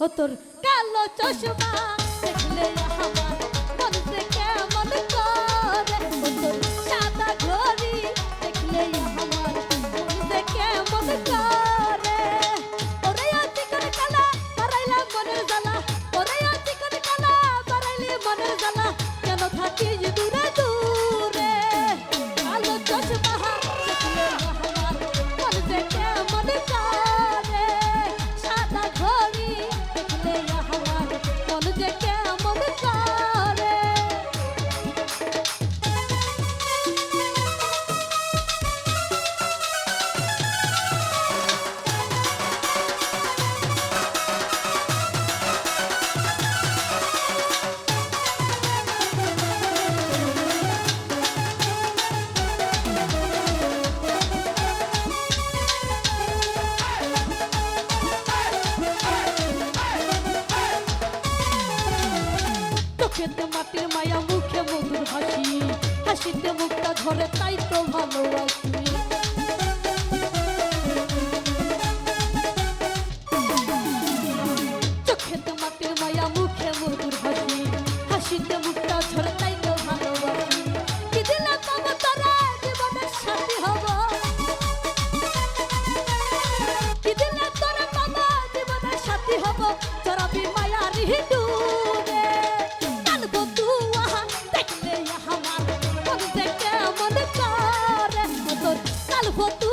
ও তোর কালো চশমা দেখলে আমার চোখেতে মাটির মায়া, মুখে মধুর হাসি। হাসিতে মুখটা ধরে, তাই তো ভালোবাসি। চোখেতে মাটির মায়া, মুখে মধুর হাসি। হাসিতে মুখটা ধরে, তাই তো ভালোবাসি। কি দিলে তবে তারা? জীবনের সাথী হব। কি দিলে তোরা বাবা জীবনের সাথী হব। চরাবি মায়ার হিন্দুরে roubo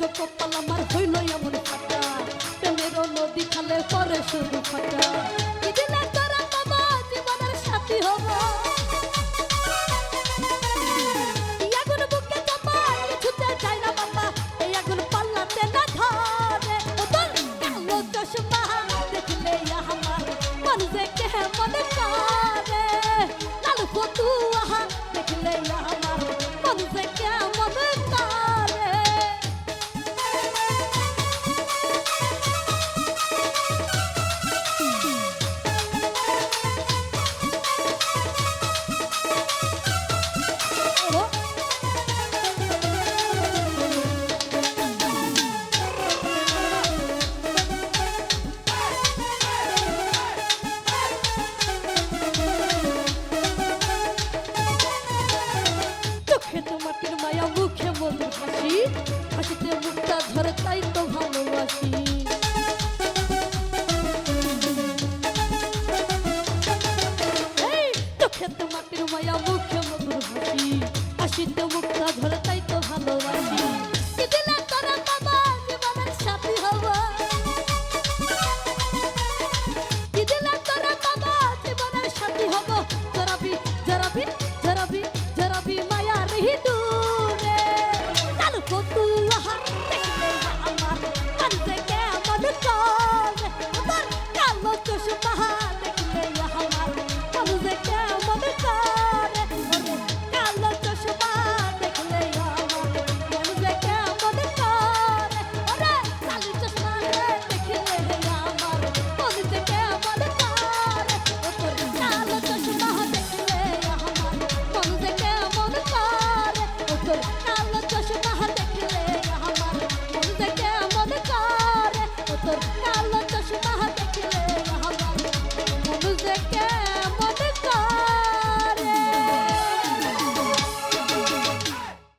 যে কপাল আমার হইল এমন ফাটা প্রেমের নদী খালে পরে শুধু ফাটা কি দিলে তোরা বাবা, জীবনের সাথী হব।